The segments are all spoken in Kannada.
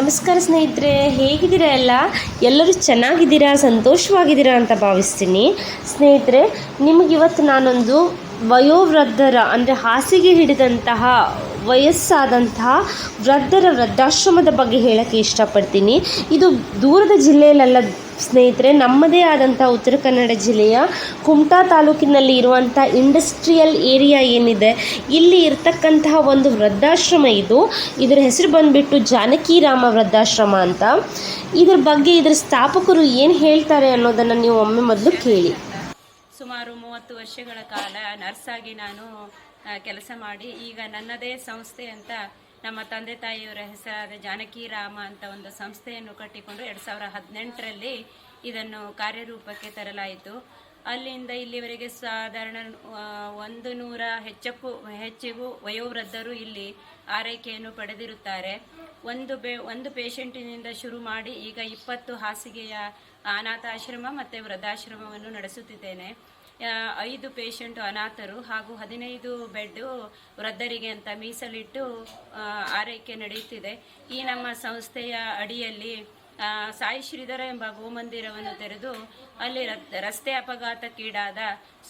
ನಮಸ್ಕಾರ ಸ್ನೇಹಿತರೆ, ಹೇಗಿದ್ದೀರಾ ಎಲ್ಲ? ಎಲ್ಲರೂ ಚೆನ್ನಾಗಿದ್ದೀರಾ, ಸಂತೋಷವಾಗಿದ್ದೀರಾ ಅಂತ ಭಾವಿಸ್ತೀನಿ. ಸ್ನೇಹಿತರೆ, ನಿಮಗಿವತ್ತು ನಾನೊಂದು ವಯೋವೃದ್ಧರ, ಅಂದರೆ ಹಾಸಿಗೆ ಹಿಡಿದಂತಹ ವಯಸ್ಸಾದಂತಹ ವೃದ್ಧರ ವೃದ್ಧಾಶ್ರಮದ ಬಗ್ಗೆ ಹೇಳೋಕ್ಕೆ ಇಷ್ಟಪಡ್ತೀನಿ. ಇದು ದೂರದ ಜಿಲ್ಲೆಯಲ್ಲ ಸ್ನೇಹಿತರೆ, ನಮ್ಮದೇ ಆದಂಥ ಉತ್ತರ ಕನ್ನಡ ಜಿಲ್ಲೆಯ ಕುಮಟಾ ತಾಲೂಕಿನಲ್ಲಿ ಇರುವಂಥ ಇಂಡಸ್ಟ್ರಿಯಲ್ ಏರಿಯಾ ಏನಿದೆ, ಇಲ್ಲಿ ಇರತಕ್ಕಂತಹ ಒಂದು ವೃದ್ಧಾಶ್ರಮ ಇದು. ಇದರ ಹೆಸರು ಬಂದುಬಿಟ್ಟು ಜಾನಕಿರಾಮ ವೃದ್ಧಾಶ್ರಮ ಅಂತ. ಇದ್ರ ಬಗ್ಗೆ ಇದರ ಸ್ಥಾಪಕರು ಏನು ಹೇಳ್ತಾರೆ ಅನ್ನೋದನ್ನು ನೀವು ಒಮ್ಮೆ ಮೊದಲು ಕೇಳಿ. ಸುಮಾರು ಮೂವತ್ತು ವರ್ಷಗಳ ಕಾಲ ನರ್ಸಾಗಿ ನಾನು ಕೆಲಸ ಮಾಡಿ. ಈಗ ನನ್ನದೇ ಸಂಸ್ಥೆ ಅಂತ ನಮ್ಮ ತಂದೆ ತಾಯಿಯವರ ಹೆಸರಾದ ಜಾನಕಿ ರಾಮ ಅಂತ ಒಂದು ಸಂಸ್ಥೆಯನ್ನು ಕಟ್ಟಿಕೊಂಡು ಎರಡು ಸಾವಿರ ಹದಿನೆಂಟರಲ್ಲಿ ಇದನ್ನು ಕಾರ್ಯರೂಪಕ್ಕೆ ತರಲಾಯಿತು. ಅಲ್ಲಿಂದ ಇಲ್ಲಿವರೆಗೆ ಸಾಧಾರಣ ಒಂದು ನೂರ ಹೆಚ್ಚಕ್ಕೂ, ಹೆಚ್ಚಿಗೂ ವಯೋವೃದ್ಧರು ಇಲ್ಲಿ ಆರೈಕೆಯನ್ನು ಪಡೆದಿರುತ್ತಾರೆ. ಒಂದು ಬೆ, ಒಂದು ಪೇಷಂಟಿನಿಂದ ಶುರು ಮಾಡಿ ಈಗ ಇಪ್ಪತ್ತು ಹಾಸಿಗೆಯ ಅನಾಥಾಶ್ರಮ ಮತ್ತು ವೃದ್ಧಾಶ್ರಮವನ್ನು ನಡೆಸುತ್ತಿದ್ದೇನೆ. ಐದು ಪೇಷಂಟ್ ಅನಾಥರು ಹಾಗೂ ಹದಿನೈದು ಬೆಡ್ಡು ವೃದ್ಧರಿಗೆ ಅಂತ ಮೀಸಲಿಟ್ಟು ಆರೈಕೆ ನಡೆಯುತ್ತಿದೆ. ಈ ನಮ್ಮ ಸಂಸ್ಥೆಯ ಅಡಿಯಲ್ಲಿ ಸಾಯಿ ಶ್ರೀಧರ ಎಂಬ ಗೋಮಂದಿರವನ್ನು ತೆರೆದು ಅಲ್ಲಿ ರಸ್ತೆ ಅಪಘಾತಕ್ಕೀಡಾದ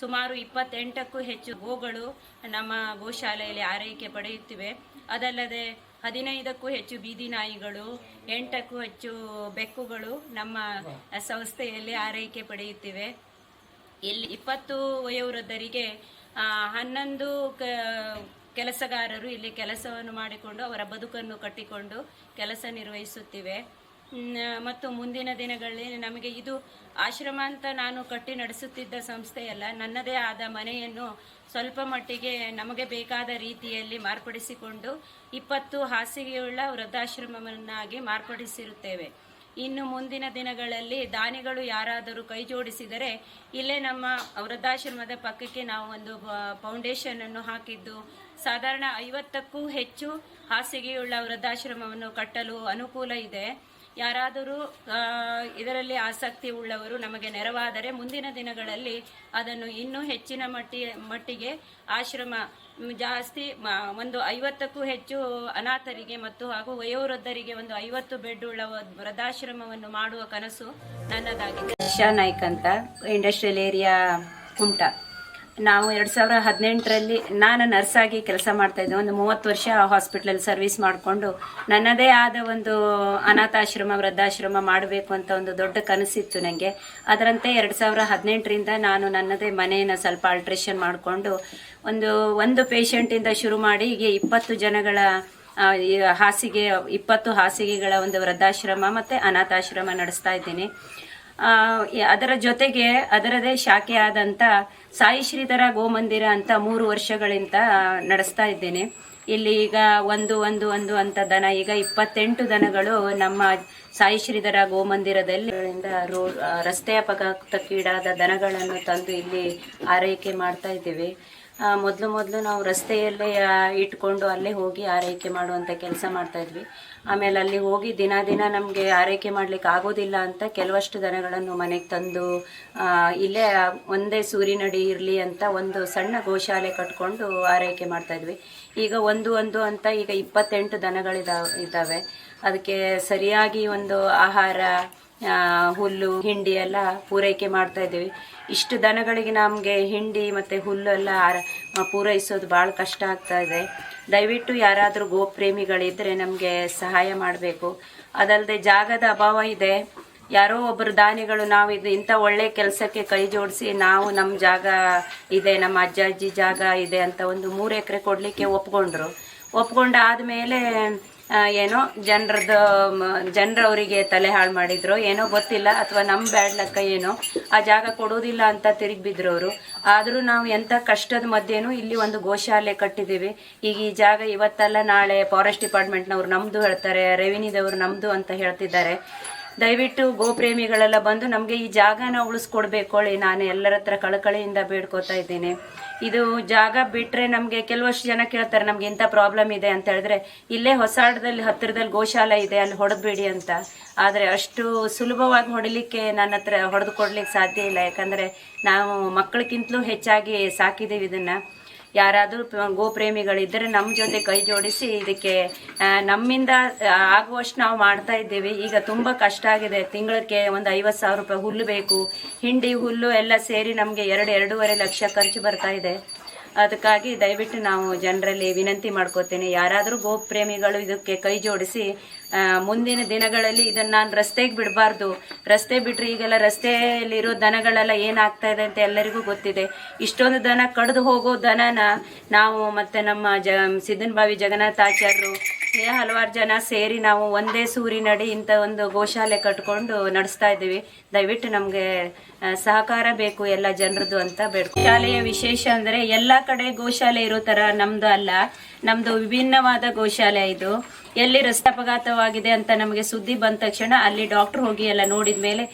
ಸುಮಾರು ಇಪ್ಪತ್ತೆಂಟಕ್ಕೂ ಹೆಚ್ಚು ಗೋಗಳು ನಮ್ಮ ಗೋಶಾಲೆಯಲ್ಲಿ ಆರೈಕೆ ಪಡೆಯುತ್ತಿವೆ. ಅದಲ್ಲದೆ ಹದಿನೈದಕ್ಕೂ ಹೆಚ್ಚು ಬೀದಿ ನಾಯಿಗಳು, ಎಂಟಕ್ಕೂ ಹೆಚ್ಚು ಬೆಕ್ಕುಗಳು ನಮ್ಮ ಸಂಸ್ಥೆಯಲ್ಲಿ ಆರೈಕೆ ಪಡೆಯುತ್ತಿವೆ. ಇಲ್ಲಿ ಇಪ್ಪತ್ತು ವಯೋವೃದ್ಧರಿಗೆ ಹನ್ನೊಂದು ಕೆಲಸಗಾರರು ಇಲ್ಲಿ ಕೆಲಸವನ್ನು ಮಾಡಿಕೊಂಡು ಅವರ ಬದುಕನ್ನು ಕಟ್ಟಿಕೊಂಡು ಕೆಲಸ ನಿರ್ವಹಿಸುತ್ತಿವೆ. ಮತ್ತು ಮುಂದಿನ ದಿನಗಳಲ್ಲಿ ನಮಗೆ ಇದು ಆಶ್ರಮ ಅಂತ ನಾನು ಕಟ್ಟಿ ನಡೆಸುತ್ತಿದ್ದ ಸಂಸ್ಥೆಯಲ್ಲ, ನನ್ನದೇ ಆದ ಮನೆಯನ್ನು ಸ್ವಲ್ಪ ಮಟ್ಟಿಗೆ ನಮಗೆ ಬೇಕಾದ ರೀತಿಯಲ್ಲಿ ಮಾರ್ಪಡಿಸಿಕೊಂಡು ಇಪ್ಪತ್ತು ಹಾಸಿಗೆಯುಳ್ಳ ವೃದ್ಧಾಶ್ರಮವನ್ನಾಗಿ ಮಾರ್ಪಡಿಸಿರುತ್ತೇವೆ. ಇನ್ನು ಮುಂದಿನ ದಿನಗಳಲ್ಲಿ ದಾನಿಗಳು ಯಾರಾದರೂ ಕೈ ಜೋಡಿಸಿದರೆ, ಇಲ್ಲೇ ನಮ್ಮ ವೃದ್ಧಾಶ್ರಮದ ಪಕ್ಕಕ್ಕೆ ನಾವು ಒಂದು ಫೌಂಡೇಶನ್ ಅನ್ನು ಹಾಕಿದ್ದು. ಸಾಧಾರಣ ಐವತ್ತಕ್ಕೂ ಹೆಚ್ಚು ಹಾಸಿಗೆಯುಳ್ಳ ವೃದ್ಧಾಶ್ರಮವನ್ನು ಕಟ್ಟಲು ಅನುಕೂಲ ಇದೆ. ಯಾರಾದರೂ ಇದರಲ್ಲಿ ಆಸಕ್ತಿ ಉಳ್ಳವರು ನಮಗೆ ನೆರವಾದರೆ ಮುಂದಿನ ದಿನಗಳಲ್ಲಿ ಅದನ್ನು ಇನ್ನೂ ಹೆಚ್ಚಿನ ಮಟ್ಟಿ, ಮಟ್ಟಿಗೆ ಆಶ್ರಮ, ಜಾಸ್ತಿ ಒಂದು ಐವತ್ತಕ್ಕೂ ಹೆಚ್ಚು ಅನಾಥರಿಗೆ ಮತ್ತು ಹಾಗೂ ವಯೋವೃದ್ಧರಿಗೆ ಒಂದು ಐವತ್ತು ಬೆಡ್ ಉಳ್ಳ ವೃದ್ಧಾಶ್ರಮವನ್ನು ಮಾಡುವ ಕನಸು ನನ್ನದಾಗಿದೆ. ಶಾ ನಾಯ್ಕ್ ಅಂತ ಇಂಡಸ್ಟ್ರಿಯಲ್ ಏರಿಯಾ ಕುಮಟಾ. ನಾವು ಎರಡು ಸಾವಿರ ಹದಿನೆಂಟರಲ್ಲಿ ನಾನು ನರ್ಸಾಗಿ ಕೆಲಸ ಮಾಡ್ತಾ ಇದ್ದೆ. ಒಂದು ಮೂವತ್ತು ವರ್ಷ ಹಾಸ್ಪಿಟ್ಲಲ್ಲಿ ಸರ್ವಿಸ್ ಮಾಡಿಕೊಂಡು ನನ್ನದೇ ಆದ ಒಂದು ಅನಾಥಾಶ್ರಮ, ವೃದ್ಧಾಶ್ರಮ ಮಾಡಬೇಕು ಅಂತ ಒಂದು ದೊಡ್ಡ ಕನಸಿತ್ತು ನನಗೆ ಅದರಂತೆ ಎರಡು ಸಾವಿರ ಹದಿನೆಂಟರಿಂದ ನಾನು ನನ್ನದೇ ಮನೆಯನ್ನು ಸ್ವಲ್ಪ ಆಲ್ಟ್ರೇಷನ್ ಮಾಡಿಕೊಂಡು ಒಂದು ಒಂದು ಪೇಷಂಟಿಂದ ಶುರು ಮಾಡಿ ಈಗ ಇಪ್ಪತ್ತು ಜನಗಳ ಹಾಸಿಗೆ, ಇಪ್ಪತ್ತು ಹಾಸಿಗೆಗಳ ಒಂದು ವೃದ್ಧಾಶ್ರಮ ಮತ್ತು ಅನಾಥಾಶ್ರಮ ನಡೆಸ್ತಾ ಇದ್ದೀನಿ. ಅದರ ಜೊತೆಗೆ ಅದರದೇ ಶಾಖೆ ಆದಂತ ಸಾಯಿ ಶ್ರೀಧರ ಗೋಮಂದಿರ ಅಂತ ಮೂರು ವರ್ಷಗಳಿಂದ ನಡೆಸ್ತಾ ಇದ್ದೇನೆ. ಇಲ್ಲಿ ಈಗ ಒಂದು ಒಂದು ಒಂದು ಅಂತ ದನ, ಈಗ ಇಪ್ಪತ್ತೆಂಟು ದನಗಳು ನಮ್ಮ ಸಾಯಿ ಶ್ರೀಧರ ಗೋಮಂದಿರದಲ್ಲಿ ರೋ ರಸ್ತೆಯ ರಸ್ತೆ ಅಪಘಾತಕ್ಕೀಡಾದ ದನಗಳನ್ನು ತಂದು ಇಲ್ಲಿ ಆರೈಕೆ ಮಾಡ್ತಾ ಇದ್ದೀವಿ. ಮೊದಲು ಮೊದಲು ನಾವು ರಸ್ತೆಯಲ್ಲೇ ಇಟ್ಕೊಂಡು ಅಲ್ಲೇ ಹೋಗಿ ಆರೈಕೆ ಮಾಡುವಂಥ ಕೆಲಸ ಮಾಡ್ತಾ ಇದ್ವಿ. ಆಮೇಲೆ ಅಲ್ಲಿ ಹೋಗಿ ದಿನ ದಿನ ನಮಗೆ ಆರೈಕೆ ಮಾಡ್ಲಿಕ್ಕೆ ಆಗೋದಿಲ್ಲ ಅಂತ ಕೆಲವಷ್ಟು ದನಗಳನ್ನು ಮನೆಗೆ ತಂದು ಇಲ್ಲೇ ಒಂದೇ ಸೂರಿನಡಿ ಇರಲಿ ಅಂತ ಒಂದು ಸಣ್ಣ ಗೋಶಾಲೆ ಕಟ್ಕೊಂಡು ಆರೈಕೆ ಮಾಡ್ತಾ ಇದ್ವಿ. ಈಗ ಒಂದು ಒಂದು ಅಂತ ಈಗ ಇಪ್ಪತ್ತೆಂಟು ದನಗಳಿದಾವೆ, ಇದ್ದಾವೆ. ಅದಕ್ಕೆ ಸರಿಯಾಗಿ ಒಂದು ಆಹಾರ ಹುಲ್ಲು ಹಿಂಡಿ ಎಲ್ಲ ಪೂರೈಕೆ ಮಾಡ್ತಾ ಇದ್ದೀವಿ. ಇಷ್ಟು ದನಗಳಿಗೆ ನಮಗೆ ಹಿಂಡಿ ಮತ್ತು ಹುಲ್ಲು ಎಲ್ಲ ಪೂರೈಸೋದು ಭಾಳ ಕಷ್ಟ ಆಗ್ತಾ ಇದೆ. ದಯವಿಟ್ಟು ಯಾರಾದರೂ ಗೋಪ್ರೇಮಿಗಳಿದ್ದರೆ ನಮಗೆ ಸಹಾಯ ಮಾಡಬೇಕು. ಅದಲ್ಲದೆ ಜಾಗದ ಅಭಾವ ಇದೆ. ಯಾರೋ ಒಬ್ಬರು ದಾನಿಗಳು ನಾವು ಇದು ಇಂಥ ಒಳ್ಳೆ ಕೆಲಸಕ್ಕೆ ಕೈ ಜೋಡಿಸಿ ನಾವು ನಮ್ಮ ಜಾಗ ಇದೆ ನಮ್ಮ ಅಜ್ಜ ಅಜ್ಜಿ ಜಾಗ ಇದೆ ಅಂತ ಒಂದು ಮೂರು ಎಕರೆ ಕೊಡಲಿಕ್ಕೆ ಒಪ್ಕೊಂಡ್ರು. ಒಪ್ಕೊಂಡಾದ್ಮೇಲೆ ಆ, ಏನೋ ಜನರದ್ದು ಜನರವರಿಗೆ ತಲೆ ಹಾಳು ಮಾಡಿದ್ರು. ಏನೋ ಗೊತ್ತಿಲ್ಲ, ಅಥವಾ ನಮ್ಮ ಬ್ಯಾಡ್ ಲೆಕ್ಕ ಏನೋ. ಆ ಜಾಗ ಕೊಡೋದಿಲ್ಲ ಅಂತ ತಿರುಗಿ ಅವರು ಆದರೂ ನಾವು ಎಂಥ ಕಷ್ಟದ ಮಧ್ಯೆನೂ ಇಲ್ಲಿ ಒಂದು ಗೋಶಾಲೆ ಕಟ್ಟಿದ್ದೀವಿ ಈಗ ಈ ಜಾಗ ಇವತ್ತಲ್ಲ, ನಾಳೆ ಫಾರೆಸ್ಟ್ ಡಿಪಾರ್ಟ್ಮೆಂಟ್ನವ್ರು ನಮ್ಮದು ಹೇಳ್ತಾರೆ ರೆವಿನ್ಯೂದವರು ನಮ್ಮದು ಅಂತ ಹೇಳ್ತಿದ್ದಾರೆ. ದಯವಿಟ್ಟು ಗೋಪ್ರೇಮಿಗಳೆಲ್ಲ ಬಂದು ನಮಗೆ ಈ ಜಾಗನ ಉಳಿಸ್ಕೊಡ್ಬೇಕು ಹೇಳಿ ನಾನು ಎಲ್ಲರ ಹತ್ರ ಕಳಕಳಿಯಿಂದ ಬೇಡ್ಕೋತಾ ಇದ್ದೀನಿ. ಇದು ಜಾಗ ಬಿಟ್ಟರೆ ನಮಗೆ ಕೆಲವಷ್ಟು ಜನ ಕೇಳ್ತಾರೆ, ನಮ್ಗೆ ಇಂಥ ಪ್ರಾಬ್ಲಮ್ ಇದೆ ಅಂತ ಹೇಳಿದ್ರೆ, ಇಲ್ಲೇ ಹೊಸಾಡದಲ್ಲಿ ಹತ್ತಿರದಲ್ಲಿ ಗೋಶಾಲೆ ಇದೆ, ಅಲ್ಲಿ ಹೊಡೆದ್ಬೇಡಿ ಅಂತ. ಆದರೆ ಅಷ್ಟು ಸುಲಭವಾಗಿ ಹೊಡಿಲಿಕ್ಕೆ ನನ್ನ ಹತ್ರ ಹೊಡೆದು ಕೊಡ್ಲಿಕ್ಕೆ ಸಾಧ್ಯ ಇಲ್ಲ. ಯಾಕಂದರೆ ನಾವು ಮಕ್ಕಳಿಗಿಂತಲೂ ಹೆಚ್ಚಾಗಿ ಸಾಕಿದ್ದೀವಿ ಇದನ್ನು. ಯಾರಾದರೂ ಗೋಪ್ರೇಮಿಗಳಿದ್ದರೆ ನಮ್ಮ ಜೊತೆ ಕೈ ಜೋಡಿಸಿ ಇದಕ್ಕೆ ನಮ್ಮಿಂದ ಆಗುವಷ್ಟು ನಾವು ಮಾಡ್ತಾ ಇದ್ದೇವೆ. ಈಗ ತುಂಬ ಕಷ್ಟ ಆಗಿದೆ. ತಿಂಗಳಿಗೆ ಒಂದು ಐವತ್ತು ಸಾವಿರ ರೂಪಾಯಿ ಹುಲ್ಲು ಬೇಕು. ಹಿಂಡಿ ಹುಲ್ಲು ಎಲ್ಲ ಸೇರಿ ನಮಗೆ ಎರಡು, ಎರಡೂವರೆ ಲಕ್ಷ ಖರ್ಚು ಬರ್ತಾ ಇದೆ. ಅದಕ್ಕಾಗಿ ದಯವಿಟ್ಟು ನಾವು ಜನರಲ್ಲಿ ವಿನಂತಿ ಮಾಡ್ಕೋತೇನೆ. ಯಾರಾದರೂ ಗೋಪ್ರೇಮಿಗಳು ಇದಕ್ಕೆ ಕೈ ಜೋಡಿಸಿ ಮುಂದಿನ ದಿನಗಳಲ್ಲಿ ಇದನ್ನು ನಾನು ರಸ್ತೆಗೆ ಬಿಡಬಾರ್ದು. ರಸ್ತೆ ಬಿಟ್ಟರೆ ಈಗೆಲ್ಲ ರಸ್ತೆಯಲ್ಲಿರೋ ದನಗಳೆಲ್ಲ ಏನಾಗ್ತಾ ಇದೆ ಅಂತ ಎಲ್ಲರಿಗೂ ಗೊತ್ತಿದೆ. ಇಷ್ಟೊಂದು ದನ ಕಡ್ದು ಹೋಗೋ ದನನ ನಾವು ಮತ್ತು ನಮ್ಮ ಜ ಸಿದ್ದನಬಾವಿ ಜಗನ್ನಾಥಾಚಾರ್ಯರು ಹಲವಾರು ಜನ ಸೇರಿ ನಾವು ಒಂದೇ ಸೂರಿನಡಿ ಇಂಥ ಒಂದು ಗೋಶಾಲೆ ಕಟ್ಕೊಂಡು ನಡೆಸ್ತಾ ಇದ್ದೀವಿ. ದಯವಿಟ್ಟು ನಮಗೆ ಸಹಕಾರ ಬೇಕು ಎಲ್ಲ ಜನರದ್ದು ಅಂತ ಬೇಡ್ಕೊ ಶಾಲೆಯ ವಿಶೇಷ ಅಂದ್ರೆ ಎಲ್ಲಾ ಕಡೆ ಗೋಶಾಲೆ ಇರೋ ತರ ನಮ್ದು ಅಲ್ಲ. ನಮ್ದು ವಿಭಿನ್ನವಾದ ಗೋಶಾಲೆ ಇದು. ಎಲ್ಲಿ ರಸ್ತೆ ಅಪಘಾತವಾಗಿದೆ ಅಂತ ನಮಗೆ ಸುದ್ದಿ ಬಂದ ತಕ್ಷಣ ಅಲ್ಲಿ ಡಾಕ್ಟರ್ ಹೋಗಿ ಎಲ್ಲ ನೋಡಿದ ಮೇಲೆ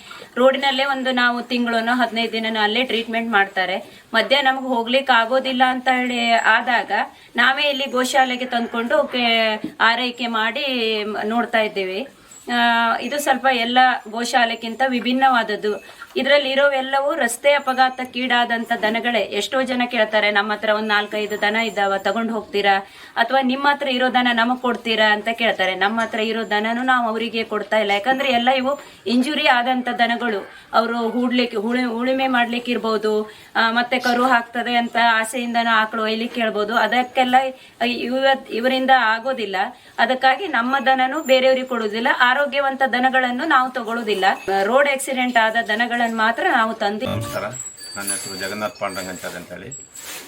ರೋಡಿನಲ್ಲೇ ಒಂದು ನಾವು ತಿಂಗಳನ್ನೋ ಹದಿನೈದು ದಿನನೋ ಅಲ್ಲೇ ಟ್ರೀಟ್ಮೆಂಟ್ ಮಾಡ್ತಾರೆ. ಮಧ್ಯ ನಮ್ಗೆ ಹೋಗ್ಲಿಕ್ಕೆ ಆಗೋದಿಲ್ಲ ಅಂತ ಹೇಳಿ ಆದಾಗ ನಾವೇ ಇಲ್ಲಿ ಗೋಶಾಲೆಗೆ ತಂದ್ಕೊಂಡು ಆರೈಕೆ ಮಾಡಿ ನೋಡ್ತಾ ಇದ್ದೀವಿ. ಇದು ಸ್ವಲ್ಪ ಎಲ್ಲ ಗೋಶಾಲೆಗಿಂತ ವಿಭಿನ್ನವಾದದ್ದು. ಇದರಲ್ಲಿ ಇರೋವೆಲ್ಲವೂ ರಸ್ತೆ ಅಪಘಾತಕ್ಕೀಡಾದಂಥ ದನಗಳೇ. ಎಷ್ಟೋ ಜನ ಕೇಳ್ತಾರೆ, ನಮ್ಮ ಹತ್ರ ಒಂದು ನಾಲ್ಕೈದು ದನ ಇದ್ದಾವ, ತಗೊಂಡು ಹೋಗ್ತೀರಾ? ಅಥವಾ ನಿಮ್ಮ ಹತ್ರ ಇರೋ ದನ ನಮಗೆ ಕೊಡ್ತೀರಾ? ಅಂತ ಕೇಳ್ತಾರೆ. ನಮ್ಮ ಹತ್ರ ಇರೋ ದನನೂ ನಾವು ಅವರಿಗೆ ಕೊಡ್ತಾ ಇಲ್ಲ. ಯಾಕಂದ್ರೆ ಎಲ್ಲ ಇವು ಇಂಜುರಿ ಆದಂಥ ದನಗಳು. ಅವರು ಹೂಡ್ಲಿಕ್ಕೆ, ಹುಳಿ, ಉಳುಮೆ ಮಾಡ್ಲಿಕ್ಕೆ ಇರ್ಬೋದು ಮತ್ತೆ ಕರು ಹಾಕ್ತದೆ ಅಂತ ಆಸೆಯಿಂದನೂ ಆಕಳು ಒಯ್ಲಿಕ್ಕೆ ಹೇಳ್ಬೋದು ಅದಕ್ಕೆಲ್ಲ ಇವ ಇವರಿಂದ ಆಗೋದಿಲ್ಲ. ಅದಕ್ಕಾಗಿ ನಮ್ಮ ದನನು ಬೇರೆಯವ್ರಿಗೆ ಕೊಡೋದಿಲ್ಲ ಆರೋಗ್ಯವಂತ ದನಗಳನ್ನು ನಾವು ತಗೊಳ್ಳೋದಿಲ್ಲ ರೋಡ್ ಆಕ್ಸಿಡೆಂಟ್ ಆದ ದನಗಳನ್ನು ಮಾತ್ರ ನಾವು ತಂದು ನಮಸ್ಕಾರ. ನನ್ನ ಹೆಸರು ಜಗನ್ನಾಥ್ ಅಂತ ಹೇಳಿ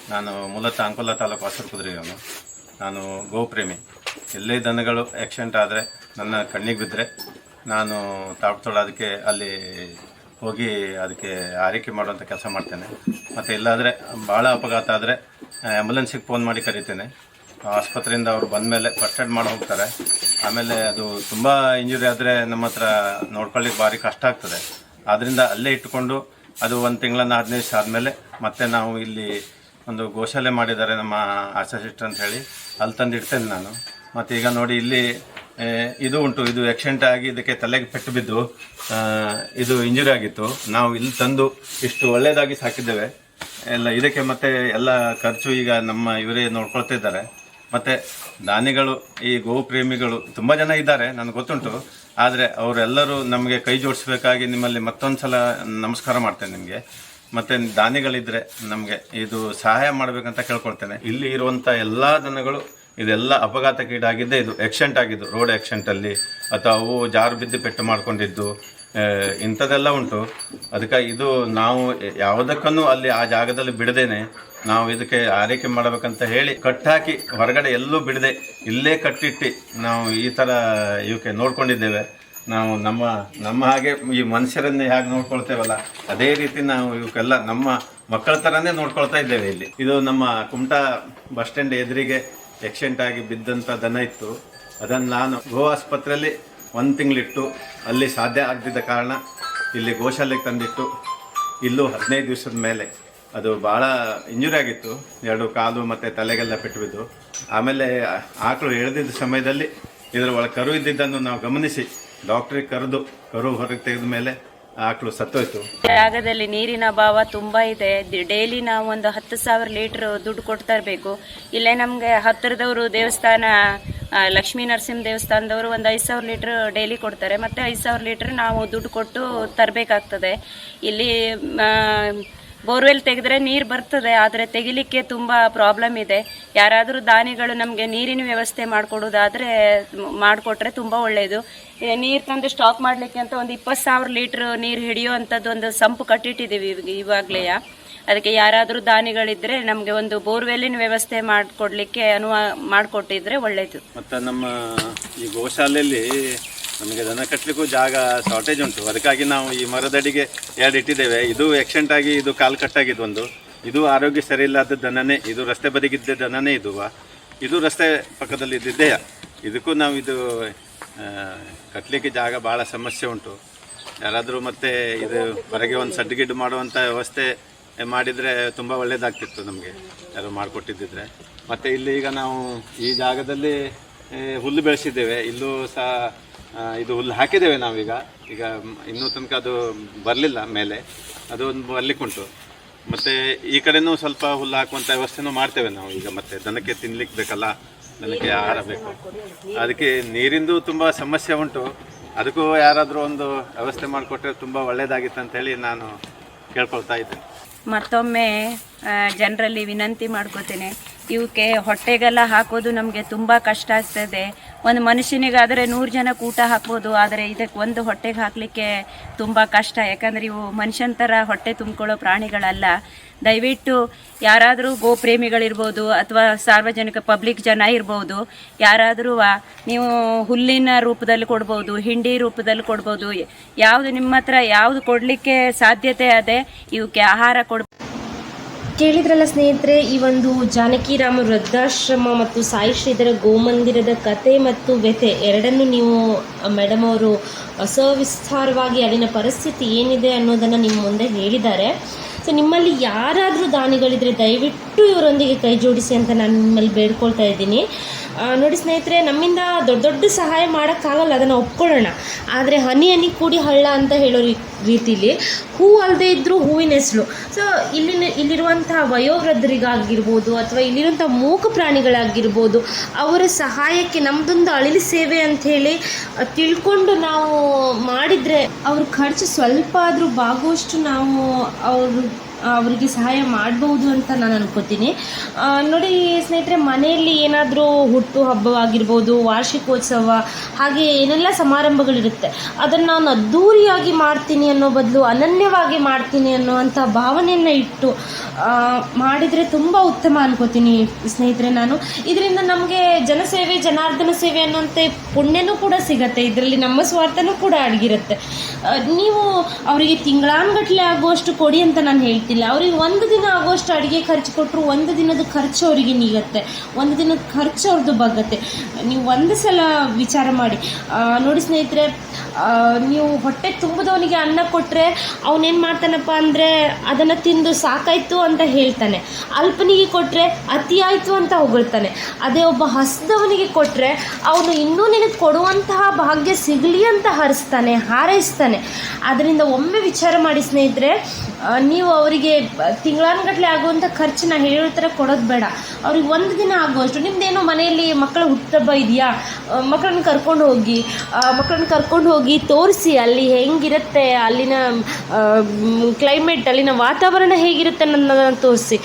ನಾನು ಮೂಲತಃ ಅಂಕೋಲ ತಾಲೂಕು ಹಸಿರು ಕುದುರೆಯವನು. ನಾನು ಗೋಪ್ರೇಮಿ. ಎಲ್ಲೇ ದನಗಳು ಆಕ್ಸಿಡೆಂಟ್ ಆದರೆ ನನ್ನ ಕಣ್ಣಿಗೆ ಬಿದ್ದರೆ ನಾನು ತಾಡ್ತೋಳ ಅದಕ್ಕೆ ಅಲ್ಲಿ ಹೋಗಿ ಅದಕ್ಕೆ ಆರೈಕೆ ಮಾಡುವಂಥ ಕೆಲಸ ಮಾಡ್ತೇನೆ. ಮತ್ತು ಇಲ್ಲಾದರೆ ಭಾಳ ಅಪಘಾತ ಆದರೆ ಆ್ಯಂಬುಲೆನ್ಸಿಗೆ ಫೋನ್ ಮಾಡಿ ಕರಿತೇನೆ. ಆಸ್ಪತ್ರೆಯಿಂದ ಅವರು ಬಂದ ಮೇಲೆ ಫಸ್ಟ್ ಏಡ್ ಮಾಡಿ ಹೋಗ್ತಾರೆ. ಆಮೇಲೆ ಅದು ತುಂಬ ಇಂಜುರಿ ಆದರೆ ನಮ್ಮ ಹತ್ರ ನೋಡ್ಕೊಳ್ಳಿಕ್ಕೆ ಭಾರಿ ಕಷ್ಟ ಆಗ್ತದೆ. ಆದ್ದರಿಂದ ಅಲ್ಲೇ ಇಟ್ಟುಕೊಂಡು ಅದು ಒಂದು ತಿಂಗಳನ್ನ ಹದಿನೈದು ದಿವಸ ಆದಮೇಲೆ ಮತ್ತೆ ನಾವು ಇಲ್ಲಿ ಒಂದು ಗೋಶಾಲೆ ಮಾಡಿದ್ದಾರೆ ನಮ್ಮ ಆಶಾ ಸಿಸ್ಟರ್ ಅಂತ ಹೇಳಿ. ಅಲ್ಲಿ ತಂದು ನಾನು. ಮತ್ತು ಈಗ ನೋಡಿ ಇಲ್ಲಿ ಇದು ಉಂಟು. ಇದು ಆಕ್ಸಿಡೆಂಟ್ ಆಗಿ ಇದಕ್ಕೆ ತಲೆಗೆ ಪೆಟ್ಟು ಬಿದ್ದು ಇದು ಇಂಜುರಿ ಆಗಿತ್ತು. ನಾವು ಇಲ್ಲಿ ತಂದು ಇಷ್ಟು ಒಳ್ಳೆಯದಾಗಿ ಸಾಕಿದ್ದೇವೆ. ಎಲ್ಲ ಇದಕ್ಕೆ ಮತ್ತೆ ಎಲ್ಲ ಖರ್ಚು ಈಗ ನಮ್ಮ ಇವರೇ ನೋಡ್ಕೊಳ್ತಾ ಇದ್ದಾರೆ. ಮತ್ತು ದಾನಿಗಳು, ಈ ಗೋಪ್ರೇಮಿಗಳು ತುಂಬ ಜನ ಇದ್ದಾರೆ. ನನಗೆ ಗೊತ್ತುಂಟು. ಆದರೆ ಅವರೆಲ್ಲರೂ ನಮಗೆ ಕೈ ಜೋಡಿಸ್ಬೇಕಾಗಿ ನಿಮ್ಮಲ್ಲಿ ಮತ್ತೊಂದು ಸಲ ನಮಸ್ಕಾರ ಮಾಡ್ತೇನೆ ನಿಮಗೆ. ಮತ್ತೆ ದಾನಿಗಳಿದ್ರೆ ನಮಗೆ ಇದು ಸಹಾಯ ಮಾಡಬೇಕಂತ ಕೇಳ್ಕೊಳ್ತೇನೆ. ಇಲ್ಲಿ ಇರುವಂಥ ಎಲ್ಲ ದನಗಳು ಇದೆಲ್ಲ ಅಪಘಾತಕ್ಕೀಡಾಗಿದ್ದೇ ಇದು ಆಕ್ಸಿಡೆಂಟ್ ಆಗಿದ್ದು ರೋಡ್ ಆಕ್ಸಿಡೆಂಟಲ್ಲಿ ಅಥವಾ ಅವು ಜಾರು ಬಿದ್ದು ಪೆಟ್ಟು ಮಾಡಿಕೊಂಡಿದ್ದು ಇಂಥದ್ದೆಲ್ಲ ಉಂಟು. ಅದಕ್ಕೆ ಇದು ನಾವು ಯಾವುದಕ್ಕೂ ಅಲ್ಲಿ ಆ ಜಾಗದಲ್ಲಿ ಬಿಡದೇನೆ ನಾವು ಇದಕ್ಕೆ ಆರೈಕೆ ಮಾಡಬೇಕಂತ ಹೇಳಿ ಕಟ್ಟಾಕಿ ಹೊರಗಡೆ ಎಲ್ಲೂ ಬಿಡದೆ ಇಲ್ಲೇ ಕಟ್ಟಿಟ್ಟು ನಾವು ಈ ಥರ ಇವಕ್ಕೆ ನೋಡ್ಕೊಂಡಿದ್ದೇವೆ. ನಾವು ನಮ್ಮ ನಮ್ಮ ಹಾಗೆ ಈ ಮನುಷ್ಯರನ್ನೇ ಹೇಗೆ ನೋಡ್ಕೊಳ್ತೇವಲ್ಲ, ಅದೇ ರೀತಿ ನಾವು ಇವಕ್ಕೆಲ್ಲ ನಮ್ಮ ಮಕ್ಕಳ ಥರನೇ ನೋಡ್ಕೊಳ್ತಾ ಇದ್ದೇವೆ ಇಲ್ಲಿ. ಇದು ನಮ್ಮ ಕುಮಟಾ ಬಸ್ ಸ್ಟ್ಯಾಂಡ್ ಎದುರಿಗೆ ಆಕ್ಸಿಡೆಂಟ್ ಆಗಿ ಬಿದ್ದಂಥ ದನ ಇತ್ತು. ಅದನ್ನು ನಾನು ಗೋ ಆಸ್ಪತ್ರೆಯಲ್ಲಿ ಒಂದು ತಿಂಗಳಿಟ್ಟು ಅಲ್ಲಿ ಸಾಧ್ಯ ಆಗದಿದ್ದ ಕಾರಣ ಇಲ್ಲಿ ಗೋಶಾಲೆಗೆ ತಂದಿಟ್ಟು ಇಲ್ಲೂ ಹದಿನೈದು ದಿವಸದ ಮೇಲೆ ಅದು ಭಾಳ ಇಂಜುರಿ ಆಗಿತ್ತು. ಎರಡು ಕಾಲು ಮತ್ತು ತಲೆಗೆಲ್ಲ ಪೆಟ್ಟು ಬಿದ್ದು ಆಮೇಲೆ ಆಕಳು ಎಳೆದಿದ್ದ ಸಮಯದಲ್ಲಿ ಇದರ ಒಳಗೆ ಕರು ಇದ್ದಿದ್ದನ್ನು ನಾವು ಗಮನಿಸಿ. ಡಾಕ್ಟ್ರಿಗೆ ಕರೆದು, ಕರು ಹೊರಗೆ ತೆಗೆದ ಮೇಲೆ ಆಕಳು ಸತ್ತೋಯ್ತು. ಜಾಗದಲ್ಲಿ ನೀರಿನ ಅಭಾವ ತುಂಬಾ ಇದೆ. ಡೈಲಿ ನಾವು ಒಂದು ಹತ್ತು ಸಾವಿರ ಲೀಟರ್ ದುಡ್ಡು ಕೊಡ್ತಾ ಇರಬೇಕು. ಇಲ್ಲೇ ನಮಗೆ ಹತ್ತಿರದವರು ದೇವಸ್ಥಾನ ಲಕ್ಷ್ಮೀ ನರಸಿಂಹ ದೇವಸ್ಥಾನದವರು ಒಂದು ಐದು ಸಾವಿರ ಲೀಟ್ರ್ ಡೈಲಿ ಕೊಡ್ತಾರೆ. ಮತ್ತು ಐದು ಸಾವಿರ ಲೀಟ್ರ್ ನಾವು ದುಡ್ಡು ಕೊಟ್ಟು ತರಬೇಕಾಗ್ತದೆ. ಇಲ್ಲಿ ಬೋರ್ವೆಲ್ ತೆಗೆದ್ರೆ ನೀರು ಬರ್ತದೆ, ಆದರೆ ತೆಗಿಲಿಕ್ಕೆ ತುಂಬ ಪ್ರಾಬ್ಲಮ್ ಇದೆ. ಯಾರಾದರೂ ದಾನಿಗಳು ನಮಗೆ ನೀರಿನ ವ್ಯವಸ್ಥೆ ಮಾಡಿಕೊಡೋದಾದರೆ ಮಾಡಿಕೊಟ್ರೆ ತುಂಬ ಒಳ್ಳೆಯದು ನೀರು ತಂದು ಸ್ಟಾಕ್ ಮಾಡಲಿಕ್ಕೆ ಅಂತ ಒಂದು ಇಪ್ಪತ್ತು ಸಾವಿರ ಲೀಟ್ರ್ ನೀರು ಹಿಡಿಯೋ ಅಂಥದ್ದು ಒಂದು ಸಂಪು ಕಟ್ಟಿಟ್ಟಿದ್ದೀವಿ ಇವಾಗಲೇ. ಅದಕ್ಕೆ ಯಾರಾದರೂ ದಾನಿಗಳಿದ್ದರೆ ನಮಗೆ ಒಂದು ಬೋರ್ವೆಲ್ಲಿನ ವ್ಯವಸ್ಥೆ ಮಾಡಿಕೊಡ್ಲಿಕ್ಕೆ ಅನುವ, ಮಾಡಿಕೊಟ್ಟಿದ್ರೆ ಒಳ್ಳೆಯದು ಮತ್ತು ನಮ್ಮ ಈ ಗೋಶಾಲೆಯಲ್ಲಿ ನಮಗೆ ದನ ಕಟ್ಟಲಿಕ್ಕೂ ಜಾಗ ಶಾರ್ಟೇಜ್ ಉಂಟು. ಅದಕ್ಕಾಗಿ ನಾವು ಈ ಮರದಡಿಗೆ ಎರಡು ಇಟ್ಟಿದ್ದೇವೆ. ಇದು ಎಕ್ಸೆಂಟ್ ಆಗಿ ಇದು ಕಾಲು ಕಟ್ಟಾಗಿದ್ದು ಒಂದು. ಇದು ಆರೋಗ್ಯ ಸರಿ ಇಲ್ಲದ ದನನೇ. ಇದು ರಸ್ತೆ ಬದಿಗಿದ್ದ ದನನೇ ಇದು. ಇದು ರಸ್ತೆ ಪಕ್ಕದಲ್ಲಿ ಇದ್ದಿದ್ದೇ ಇದಕ್ಕೂ ನಾವು ಇದು ಕಟ್ಟಲಿಕ್ಕೆ ಜಾಗ ಭಾಳ ಸಮಸ್ಯೆ ಉಂಟು. ಯಾರಾದರೂ ಮತ್ತೆ ಇದು ಹೊರಗೆ ಒಂದು ಸಡ್ಡುಗಿಡ್ಡು ಮಾಡುವಂಥ ವ್ಯವಸ್ಥೆ ಮಾಡಿದರೆ ತುಂಬ ಒಳ್ಳೆಯದಾಗ್ತಿತ್ತು ನಮಗೆ. ಯಾರು ಮಾಡಿಕೊಟ್ಟಿದ್ದಿದ್ರೆ. ಮತ್ತು ಇಲ್ಲಿ ಈಗ ನಾವು ಈ ಜಾಗದಲ್ಲಿ ಹುಲ್ಲು ಬೆಳೆಸಿದ್ದೇವೆ. ಇಲ್ಲೂ ಸಹ ಇದು ಹುಲ್ಲು ಹಾಕಿದ್ದೇವೆ ನಾವೀಗ. ಈಗ ಇನ್ನೂ ತನಕ ಅದು ಬರಲಿಲ್ಲ ಮೇಲೆ. ಅದು ಒಂದು ಬರ್ಲಿಕ್ಕುಂಟು. ಮತ್ತೆ ಈ ಕಡೆನೂ ಸ್ವಲ್ಪ ಹುಲ್ಲು ಹಾಕುವಂಥ ವ್ಯವಸ್ಥೆನೂ ಮಾಡ್ತೇವೆ ನಾವು ಈಗ ಮತ್ತೆ. ದನಕ್ಕೆ ತಿನ್ಲಿಕ್ಕೆ ಬೇಕಲ್ಲ, ದನಕ್ಕೆ ಆಹಾರ ಬೇಕು. ಅದಕ್ಕೆ ನೀರಿಂದು ತುಂಬ ಸಮಸ್ಯೆ ಉಂಟು. ಅದಕ್ಕೂ ಯಾರಾದರೂ ಒಂದು ವ್ಯವಸ್ಥೆ ಮಾಡಿಕೊಟ್ರೆ ತುಂಬ ಒಳ್ಳೇದಾಗಿತ್ತು ಅಂತ ಹೇಳಿ ನಾನು ಕೇಳ್ಕೊಳ್ತಾ ಇದ್ದೆ ಮತ್ತೊಮ್ಮೆ ಜನರಲ್ಲಿ ವಿನಂತಿ ಮಾಡ್ಕೋತೇನೆ. ಇವಕ್ಕೆ ಹೊಟ್ಟೆಗೆಲ್ಲ ಹಾಕೋದು ನಮಗೆ ತುಂಬ ಕಷ್ಟ ಆಗ್ತದೆ. ಒಂದು ಮನುಷ್ಯನಿಗಾದರೆ ನೂರು ಜನಕ್ಕೆ ಊಟ ಹಾಕ್ಬೋದು, ಆದರೆ ಇದಕ್ಕೆ ಒಂದು ಹೊಟ್ಟೆಗೆ ಹಾಕಲಿಕ್ಕೆ ತುಂಬ ಕಷ್ಟ. ಯಾಕಂದರೆ ಇವು ಮನುಷ್ಯನ ಥರ ಹೊಟ್ಟೆ ತುಂಬಿಕೊಳ್ಳೋ ಪ್ರಾಣಿಗಳಲ್ಲ. ದಯವಿಟ್ಟು ಯಾರಾದರೂ ಗೋಪ್ರೇಮಿಗಳಿರ್ಬೋದು ಅಥವಾ ಸಾರ್ವಜನಿಕ ಪಬ್ಲಿಕ್ ಜನ ಇರ್ಬೋದು, ಯಾರಾದರೂ ನೀವು ಹುಲ್ಲಿನ ರೂಪದಲ್ಲಿ ಕೊಡ್ಬೋದು, ಹಿಂಡಿ ರೂಪದಲ್ಲಿ ಕೊಡ್ಬೋದು, ಯಾವುದು ನಿಮ್ಮ ಹತ್ರ ಯಾವುದು ಕೊಡಲಿಕ್ಕೆ ಸಾಧ್ಯತೆ ಅದೇ ಇವಕ್ಕೆ ಆಹಾರ ಕೊಡ್ ಕೇಳಿದ್ರಲ್ಲ ಸ್ನೇಹಿತರೆ, ಈ ಒಂದು ಜಾನಕಿ ರಾಮ ವೃದ್ಧಾಶ್ರಮ ಮತ್ತು ಸಾಯಿ ಶ್ರೀಧರ ಗೋಮಂದಿರದ ಕತೆ ಮತ್ತು ವ್ಯಥೆ ಎರಡನ್ನೂ ನೀವು ಮೇಡಮ್ ಅವರು ಸವಿಸ್ತಾರವಾಗಿ ಅಲ್ಲಿನ ಪರಿಸ್ಥಿತಿ ಏನಿದೆ ಅನ್ನೋದನ್ನು ನಿಮ್ಮ ಮುಂದೆ ಹೇಳಿದ್ದಾರೆ. ಸೊ ನಿಮ್ಮಲ್ಲಿ ಯಾರಾದರೂ ದಾನಿಗಳಿದ್ರೆ ದಯವಿಟ್ಟು ಇವರೊಂದಿಗೆ ಕೈ ಜೋಡಿಸಿ ಅಂತ ನಾನು ನಿಮ್ಮಲ್ಲಿ ಬೇಡ್ಕೊಳ್ತಾ ಇದ್ದೀನಿ. ನೋಡಿ ಸ್ನೇಹಿತರೆ, ನಮ್ಮಿಂದ ದೊಡ್ಡ ದೊಡ್ಡ ಸಹಾಯ ಮಾಡೋಕ್ಕಾಗಲ್ಲ, ಅದನ್ನು ಒಪ್ಕೊಳ್ಳೋಣ. ಆದರೆ ಹನಿ ಹನಿ ಕೂಡಿ ಹಳ್ಳ ಅಂತ ಹೇಳೋ ರೀ ರೀತಿಲಿ ಹೂ ಅಲ್ಲದೆ ಇದ್ದರೂ ಹೂವಿನ ಹೆಸರು. ಸೊ ಇಲ್ಲಿನ, ಇಲ್ಲಿರುವಂತಹ ವಯೋವೃದ್ಧರಿಗಾಗಿರ್ಬೋದು ಅಥವಾ ಇಲ್ಲಿರುವಂಥ ಮೂಕ ಪ್ರಾಣಿಗಳಾಗಿರ್ಬೋದು, ಅವರ ಸಹಾಯಕ್ಕೆ ನಮ್ಮದೊಂದು ಅಳಿಲಿ ಸೇವೆ ಅಂಥೇಳಿ ತಿಳ್ಕೊಂಡು ನಾವು ಮಾಡಿದರೆ ಅವ್ರ ಖರ್ಚು ಸ್ವಲ್ಪ ಆದರೂ ಬಾಗುವಷ್ಟು ನಾವು ಅವರು ಅವರಿಗೆ ಸಹಾಯ ಮಾಡಬಹುದು ಅಂತ ನಾನು ಅನ್ಕೋತೀನಿ. ನೋಡಿ ಸ್ನೇಹಿತರೆ, ಮನೆಯಲ್ಲಿ ಏನಾದರೂ ಹುಟ್ಟು ಹಬ್ಬವಾಗಿರ್ಬೋದು, ವಾರ್ಷಿಕೋತ್ಸವ, ಹಾಗೆ ಏನೆಲ್ಲ ಸಮಾರಂಭಗಳಿರುತ್ತೆ, ಅದನ್ನು ನಾನು ಅದ್ಧೂರಿಯಾಗಿ ಮಾಡ್ತೀನಿ ಅನ್ನೋ ಬದಲು ಅನನ್ಯವಾಗಿ ಮಾಡ್ತೀನಿ ಅನ್ನೋವಂಥ ಭಾವನೆಯನ್ನು ಇಟ್ಟು ಮಾಡಿದರೆ ತುಂಬ ಉತ್ತಮ ಅನ್ಕೋತೀನಿ ಸ್ನೇಹಿತರೆ ನಾನು. ಇದರಿಂದ ನಮಗೆ ಜನಸೇವೆ, ಜನಾರ್ದನ ಸೇವೆ ಅನ್ನೋಂಥ ಪುಣ್ಯನೂ ಕೂಡ ಸಿಗತ್ತೆ. ಇದರಲ್ಲಿ ನಮ್ಮ ಸ್ವಾರ್ಥನೂ ಕೂಡ ಅಡಗಿರುತ್ತೆ. ನೀವು ಅವರಿಗೆ ತಿಂಗಳಾನ್ಗಟ್ಲೆ ಆಗುವಷ್ಟು ಕೊಡಿ ಅಂತ ನಾನು ಹೇಳ್ತಿಲ್ಲ ಅವ್ರಿಗೆ ಒಂದು ದಿನ ಆಗುವಷ್ಟು ಅಡುಗೆ ಖರ್ಚು ಕೊಟ್ಟರು ಒಂದು ದಿನದ ಖರ್ಚು ಅವರಿಗೆ ನೀಗತ್ತೆ. ಒಂದು ದಿನದ ಖರ್ಚು ಅವ್ರದ್ದು ಬಗ್ಗತ್ತೆ ನೀವು ಒಂದು ಸಲ ವಿಚಾರ ಮಾಡಿ. ನೋಡಿ ಸ್ನೇಹಿತರೆ ನೀವು ಹೊಟ್ಟೆ ತುಂಬದವನಿಗೆ ಅನ್ನ ಕೊಟ್ಟರೆ ಅವನೇನು ಮಾಡ್ತಾನಪ್ಪ ಅಂದರೆ ಅದನ್ನು ತಿಂದು ಸಾಕಾಯಿತು ಅಂತ ಹೇಳ್ತಾನೆ. ಅಲ್ಪನಿಗೆ ಕೊಟ್ಟರೆ ಅತಿ ಆಯಿತು ಅಂತ ಹೊಗಳ್ತಾನೆ. ಅದೇ ಒಬ್ಬ ಹಸ್ದವನಿಗೆ ಕೊಟ್ಟರೆ ಅವನು ಇನ್ನೂ ನಿನಗೆ ಕೊಡುವಂತಹ ಭಾಗ್ಯ ಸಿಗಲಿ ಅಂತ ಹರಿಸ್ತಾನೆ, ಹಾರೈಸ್ತಾನೆ. ಅದರಿಂದ ಒಮ್ಮೆ ವಿಚಾರ ಮಾಡಿ ಸ್ನೇಹಿತರೆ ನೀವು ಅವರಿಗೆ ತಿಂಗಳಾನುಗಟ್ಲೆ ಆಗುವಂಥ ಖರ್ಚನ್ನ ಹೇಳೋ ಥರ ಕೊಡೋದು ಬೇಡ. ಅವ್ರಿಗೆ ಒಂದು ದಿನ ಆಗುವಷ್ಟು ನಿಮ್ಮದೇನೋ ಮನೆಯಲ್ಲಿ ಮಕ್ಕಳ ಹುಟ್ಟಬ್ಬ ಇದೆಯಾ? ಮಕ್ಕಳನ್ನ ಕರ್ಕೊಂಡು ಹೋಗಿ ಮಕ್ಕಳನ್ನ ಕರ್ಕೊಂಡು ಹೋಗಿ ತೋರಿಸಿ ಅಲ್ಲಿ ಹೆಂಗಿರುತ್ತೆ, ಅಲ್ಲಿನ ಕ್ಲೈಮೇಟ್ ಅಲ್ಲಿನ ವಾತಾವರಣ ಹೇಗಿರುತ್ತೆ ಅನ್ನೋದನ್ನು ತೋರಿಸಿ.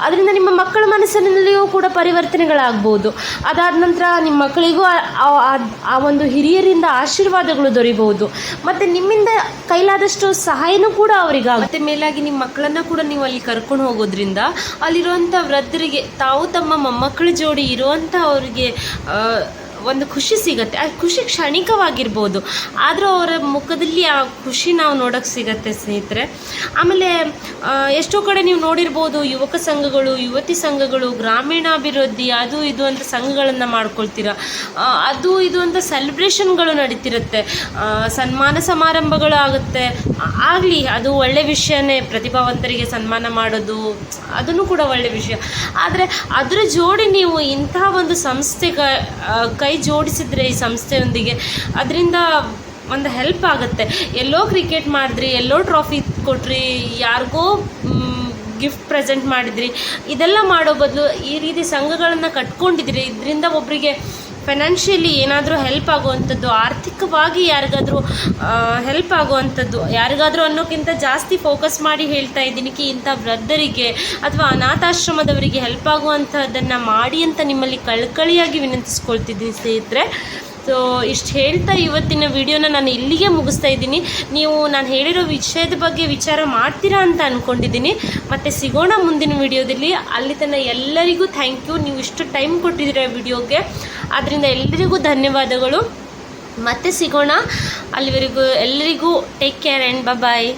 ಅದರಿಂದ ನಿಮ್ಮ ಮಕ್ಕಳ ಮನಸ್ಸಿನಲ್ಲಿಯೂ ಕೂಡ ಪರಿವರ್ತನೆಗಳಾಗ್ಬೋದು. ಅದಾದ ನಂತರ ನಿಮ್ಮ ಮಕ್ಕಳಿಗೂ ಆ- ಒಂದು ಹಿರಿಯರಿಂದ ಆಶೀರ್ವಾದಗಳು ದೊರೆಯಬಹುದು ಮತ್ತು ನಿಮ್ಮಿಂದ ಕೈಲಾದಷ್ಟು ಸಹಾಯನೂ ಕೂಡ ಅವರಿಗೆ ಮತ್ತೆ ಮೇಲಾಗಿ ನಿಮ್ಮ ಮಕ್ಕಳನ್ನ ಕೂಡ ನೀವು ಅಲ್ಲಿ ಕರ್ಕೊಂಡು ಹೋಗೋದ್ರಿಂದ ಅಲ್ಲಿರುವಂಥ ವೃದ್ಧರಿಗೆ ತಾವು ತಮ್ಮ ಮೊಮ್ಮಕ್ಕಳ ಜೋಡಿ ಇರುವಂಥ ಅವರಿಗೆ ಒಂದು ಖುಷಿ ಸಿಗುತ್ತೆ. ಆ ಖುಷಿ ಕ್ಷಣಿಕವಾಗಿರ್ಬೋದು. ಆದರೂ ಅವರ ಮುಖದಲ್ಲಿ ಆ ಖುಷಿ ನಾವು ನೋಡೋಕ್ಕೆ ಸಿಗುತ್ತೆ ಸ್ನೇಹಿತರೆ. ಆಮೇಲೆ ಎಷ್ಟೋ ಕಡೆ ನೀವು ನೋಡಿರ್ಬೋದು ಯುವಕ ಸಂಘಗಳು ಯುವತಿ ಸಂಘಗಳು ಗ್ರಾಮೀಣಾಭಿವೃದ್ಧಿ ಅದು ಇದು ಅಂತ ಸಂಘಗಳನ್ನು ಮಾಡ್ಕೊಳ್ತೀರ. ಅದು ಇದು ಅಂತ ಸೆಲೆಬ್ರೇಷನ್ಗಳು ನಡೀತಿರುತ್ತೆ. ಸನ್ಮಾನ ಸಮಾರಂಭಗಳು ಆಗುತ್ತೆ. ಆಗಲಿ ಅದು ಒಳ್ಳೆ ವಿಷಯನೇ. ಪ್ರತಿಭಾವಂತರಿಗೆ ಸನ್ಮಾನ ಮಾಡೋದು ಅದನ್ನು ಕೂಡ ಒಳ್ಳೆ ವಿಷಯ. ಆದರೆ ಅದರ ಜೋಡಿ ನೀವು ಇಂತಹ ಒಂದು ಸಂಸ್ಥೆ ಕ- ಆ, ಕೈ ಜೋಡಿಸಿದ್ರೆ ಈ ಸಂಸ್ಥೆಯೊಂದಿಗೆ. ಅದರಿಂದ ಒಂದು ಹೆಲ್ಪ್ ಆಗುತ್ತೆ. ಎಲ್ಲೋ ಕ್ರಿಕೆಟ್ ಮಾಡಿದ್ರಿ, ಎಲ್ಲೋ ಟ್ರಾಫಿ ಕೊಟ್ರಿ, ಯಾರಿಗೋ ಗಿಫ್ಟ್ ಪ್ರೆಸೆಂಟ್ ಮಾಡಿದ್ರಿ. ಇದೆಲ್ಲ ಮಾಡೋ ಬದಲು ಈ ರೀತಿ ಸಂಘಗಳನ್ನು ಕಟ್ಕೊಂಡಿದ್ರಿ. ಇದರಿಂದ ಒಬ್ಬರಿಗೆ ಫೈನಾನ್ಷಿಯಲಿ ಏನಾದರೂ ಹೆಲ್ಪ್ ಆಗುವಂಥದ್ದು, ಆರ್ಥಿಕವಾಗಿ ಯಾರಿಗಾದರೂ ಹೆಲ್ಪ್ ಆಗುವಂಥದ್ದು, ಯಾರಿಗಾದರೂ ಅನ್ನೋಕ್ಕಿಂತ ಜಾಸ್ತಿ ಫೋಕಸ್ ಮಾಡಿ ಹೇಳ್ತಾ ಇದ್ದೀನಿ ಕಿ ಇಂಥ ವೃದ್ಧರಿಗೆ ಅಥವಾ ಅನಾಥಾಶ್ರಮದವರಿಗೆ ಹೆಲ್ಪ್ ಆಗುವಂಥದ್ದನ್ನು ಮಾಡಿ ಅಂತ ನಿಮ್ಮಲ್ಲಿ ಕಳ್ಕಳಿಯಾಗಿ ವಿನಂತಿಸ್ಕೊಳ್ತಿದ್ದೀನಿ ಸ್ನೇಹಿತರೆ. ಸೊ, ಇಷ್ಟು ಹೇಳ್ತಾ ಇವತ್ತಿನ ವಿಡಿಯೋನ ನಾನು ಇಲ್ಲಿಗೆ ಮುಗಿಸ್ತಾ ಇದ್ದೀನಿ. ನೀವು ನಾನು ಹೇಳಿರೋ ವಿಷಯದ ಬಗ್ಗೆ ವಿಚಾರ ಮಾಡ್ತೀರಾ ಅಂತ ಅಂದ್ಕೊಂಡಿದ್ದೀನಿ ಮತ್ತು ಸಿಗೋಣ ಮುಂದಿನ ವಿಡಿಯೋದಲ್ಲಿ. ಅಲ್ಲಿ ತನಕ ಎಲ್ಲರಿಗೂ ಥ್ಯಾಂಕ್ ಯು ನೀವು ಇಷ್ಟು ಟೈಮ್ ಕೊಟ್ಟಿದ್ದೀರ ವಿಡಿಯೋಗೆ. ಆದ್ದರಿಂದ ಎಲ್ಲರಿಗೂ ಧನ್ಯವಾದಗಳು. ಮತ್ತೆ ಸಿಗೋಣ. ಅಲ್ಲಿವರೆಗೂ ಎಲ್ಲರಿಗೂ ಟೇಕ್ ಕೇರ್ ಆ್ಯಂಡ್ ಬಾಯ್